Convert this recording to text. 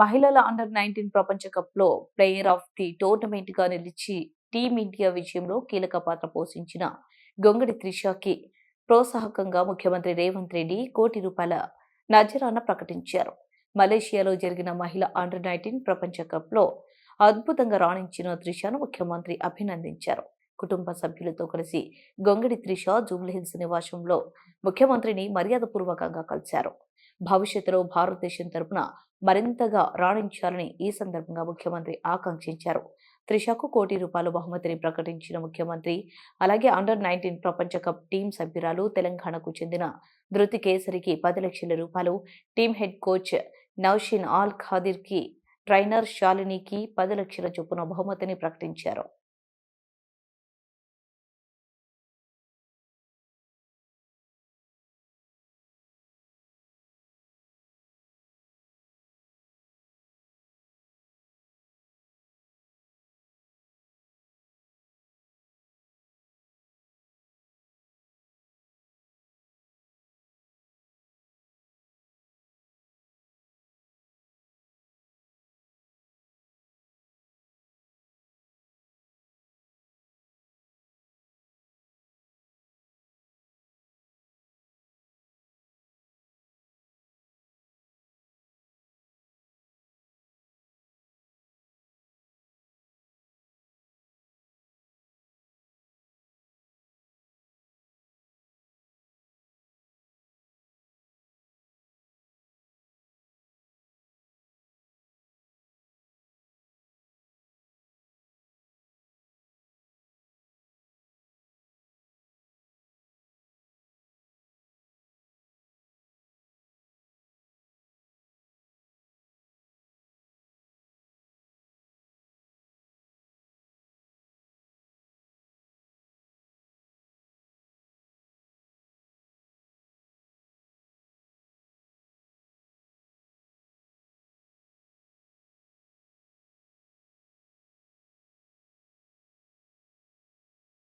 మహిళల under nineteen ప్రపంచ కప్లో ప్లేయర్ ఆఫ్ ది టోర్నమెంట్గా నిలిచి టీమిండియా విజయంలో కీలక పాత్ర పోషించిన గొంగడి త్రిషాకి ప్రోత్సాహకంగా ముఖ్యమంత్రి రేవంత్ రెడ్డి కోటి రూపాయల నజరాన ప్రకటించారు. మలేషియాలో జరిగిన మహిళ అండర్ నైన్టీన్ ప్రపంచ కప్లో అద్భుతంగా రాణించిన త్రిషాను ముఖ్యమంత్రి అభినందించారు. కుటుంబ సభ్యులతో కలిసి గొంగడి త్రిష జూబ్లీహిల్స్ నివాసంలో ముఖ్యమంత్రిని మర్యాదపూర్వకంగా కలిశారు. భవిష్యత్తులో భారతదేశం తరపున మరింతగా రాణించాలని ఈ సందర్భంగా ముఖ్యమంత్రి ఆకాంక్షించారు. త్రిషకు కోటి రూపాయల బహుమతిని ప్రకటించిన ముఖ్యమంత్రి అలాగే అండర్ నైన్టీన్ ప్రపంచ కప్ టీం సభ్యురాలు తెలంగాణకు చెందిన ధృతి కేసరికి పది లక్షల రూపాయలు team head coach Naushin Al ఖాదిర్కి trainer శాలినికి పది లక్షల చొప్పున బహుమతిని ప్రకటించారు.